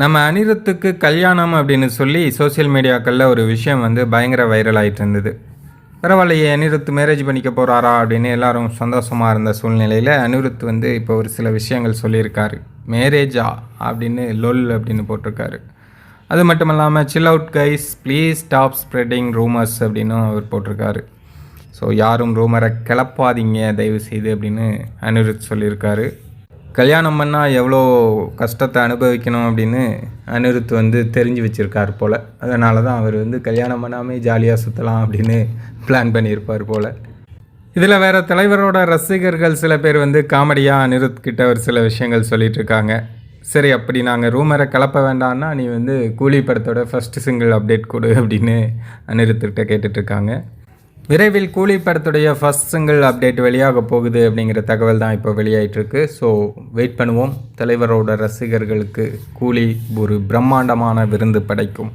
நம்ம அனிருத்துக்கு கல்யாணம் அப்படின்னு சொல்லி சோஷியல் மீடியாக்களில் ஒரு விஷயம் வந்து பயங்கர வைரல் ஆகிட்டு இருந்தது. பரவாயில்லையே அனிருத் மேரேஜ் பண்ணிக்க போகிறாரா அப்படின்னு எல்லாரும் சந்தோஷமாக இருந்த சூழ்நிலையில் அனிருத் வந்து இப்போ ஒரு சில விஷயங்கள் சொல்லியிருக்காரு. மேரேஜா அப்படின்னு லொல் அப்படின்னு போட்டிருக்காரு. அது மட்டும் இல்லாமல் chill out guys please stop spreading rumours அப்படின்னும் அவர் போட்டிருக்காரு. ஸோ யாரும் ரூமரை கிளப்பாதீங்க தயவு செய்து அப்படின்னு அனிருத் சொல்லியிருக்காரு. கல்யாணம் பண்ணால் எவ்வளோ கஷ்டத்தை அனுபவிக்கணும் அப்படின்னு அனிருத் வந்து தெரிஞ்சு வச்சுருக்கார் போல். அதனால தான் அவர் வந்து கல்யாணம் பண்ணாமே ஜாலியாக சுற்றலாம் அப்படின்னு பிளான் பண்ணியிருப்பார் போல். இதில் வேறு தலைவரோட ரசிகர்கள் சில பேர் வந்து காமெடியாக அனிருத் கிட்ட ஒரு சில விஷயங்கள் சொல்லிகிட்ருக்காங்க சரி அப்படி நாங்கள் ரூமரை கலப்ப வேண்டாம்னா நீ வந்து கூலி படத்தோட ஃபஸ்ட்டு சிங்கிள் அப்டேட் கொடு அப்படின்னு அனிருத்துக்கிட்ட கேட்டுட்ருக்காங்க விரைவில் கூலி படத்துடைய ஃபஸ்ட் சிங்கிள் அப்டேட் வெளியாக போகுது அப்படிங்கிற தகவல் தான் இப்போ வெளியாயிட்ருக்கு ஸோ வெயிட் பண்ணுவோம். தலைவரோட ரசிகர்களுக்கு கூலி ஒரு பிரம்மாண்டமான விருந்து படைக்கும்.